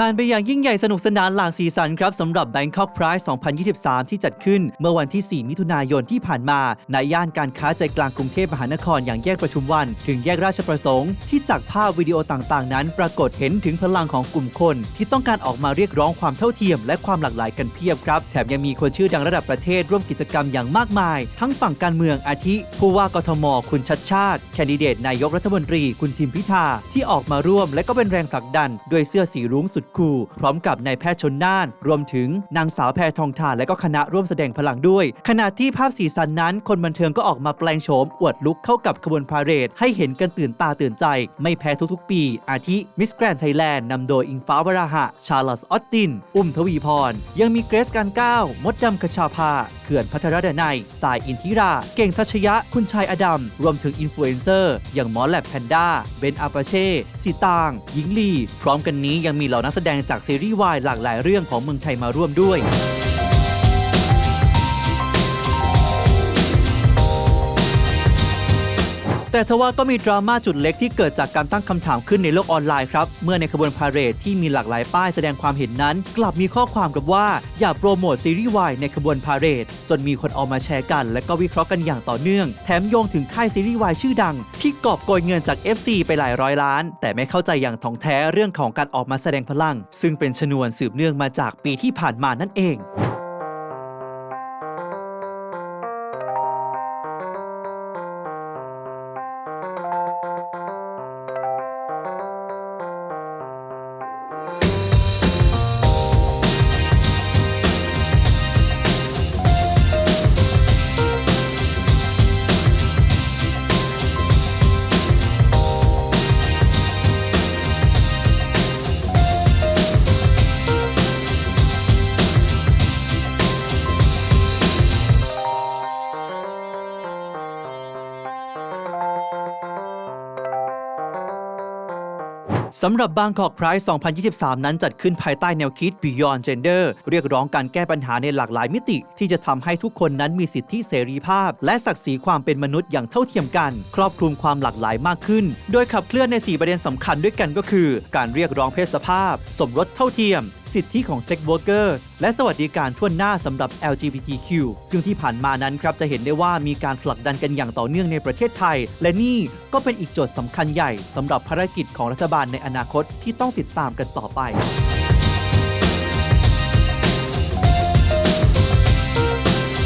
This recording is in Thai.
ผ่านไปอย่างยิ่งใหญ่สนุกสนานหลากสีสันครับสำหรับ Bangkok Pride 2023 ที่จัดขึ้นเมื่อวันที่ 4 มิถุนายนที่ผ่านมาในย่านการค้าใจกลางกรุงเทพมหานครอย่างแยกประชุมวัน ถึงแยกราชประสงค์ที่จากภาพวิดีโอต่างๆ นั้น ปรากฏเห็นถึงพลังของกลุ่มคน ที่ต้องการออกมาเรียกร้องความเท่าเทียม และความหลากหลายกันเพียบครับแถมยังมีคนชื่อดังระดับประเทศร่วมกิจกรรมอย่างมากมาย ทั้งฝั่งการเมืองอาทิ ผู้ว่ากทม คุณชัดชาติ แคนดิเดตนายกรัฐมนตรี คุณทิมพิธาที่ออกมาร่วม และก็เป็นแรงผลักดันด้วยเสื้อสีรุ้งสุดคูพร้อมกับนายแพทย์ชนน่าน รวมถึงนางสาวแพทองทานและก็คณะร่วมแสดงพลังด้วย ขณะที่ภาพสีสันนั้น คนบันเทิงก็ออกมาแปลงโฉมอวดลุกเข้ากับขบวนพาเหรดให้เห็นกันตื่นตาตื่นใจ ไม่แพ้ทุกๆ ปี อาทิมิสแกรนไทยแลนด์นำโดยอิงฟ้าวราหะ ชาลอตออตติน อุ้มทวีพร ยังมีเกรซการก้าวมดดำคชาภาเขื่อนพัทรดนัยสายอินทิรา เก่งทัชยะ คุณชายอดัม รวมถึงอินฟลูเอนเซอร์อย่างหมอแลบแพนด้าเบนอาปาเช่สีตาง หญิงลี พร้อมกันนี้ยังมีเหล่านักแสดงจากซีรีส์วายหลากหลายเรื่องของเมืองไทยมาร่วมด้วย แต่ทว่าก็มีดราม่าจุดเล็กที่เกิดจากการตั้งคำถามขึ้นในโลกออนไลน์ครับ เมื่อในขบวนพาเหรดที่มีหลากหลายป้ายแสดงความเห็นนั้น กลับมีข้อความกับว่าอย่าโปรโมทซีรีส์วายในขบวนพาเหรดจนมีคนออกมาแชร์กัน และก็วิเคราะห์กันอย่างต่อเนื่อง แถมโยงถึงค่ายซีรีส์วายชื่อดัง ที่กอบโกยเงินจาก FC ไปหลายร้อยล้าน แต่ไม่เข้าใจอย่างถ่องแท้เรื่องของการออกมาแสดงพลัง ซึ่งเป็นชนวนสืบเนื่องมาจากปีที่ผ่านมานั่นเอง สำหรับบางกอกไพรส์2023 นั้นจัดขึ้นภายใต้แนวคิด Beyond Gender เรียกร้องการแก้ปัญหาในหลากหลายมิติ ที่จะทำให้ทุกคนนั้นมีสิทธิเสรีภาพ และศักดิ์ศรีความเป็นมนุษย์อย่างเท่าเทียมกัน ครอบคลุมความหลากหลายมากขึ้น โดยขับเคลื่อนใน 4 ประเด็นสำคัญด้วยกันก็คือ การเรียกร้องเพศสภาพ สมรสเท่าเทียม สิทธิของเซ็ก w ว r ร์เกอร์และสวัสดิการทั่วหน้าสำหรับ LGBTQ ซึ่งที่ผ่านมานั้นครับจะเห็นได้ว่ามีการผลักดันกันอย่างต่อเนื่องในประเทศไทย และนี่ก็เป็นอีกโจทย์สำคัญใหญ่สำหรับภารกิจของรัฐบาลในอนาคตที่ต้องติดตามกันต่อไป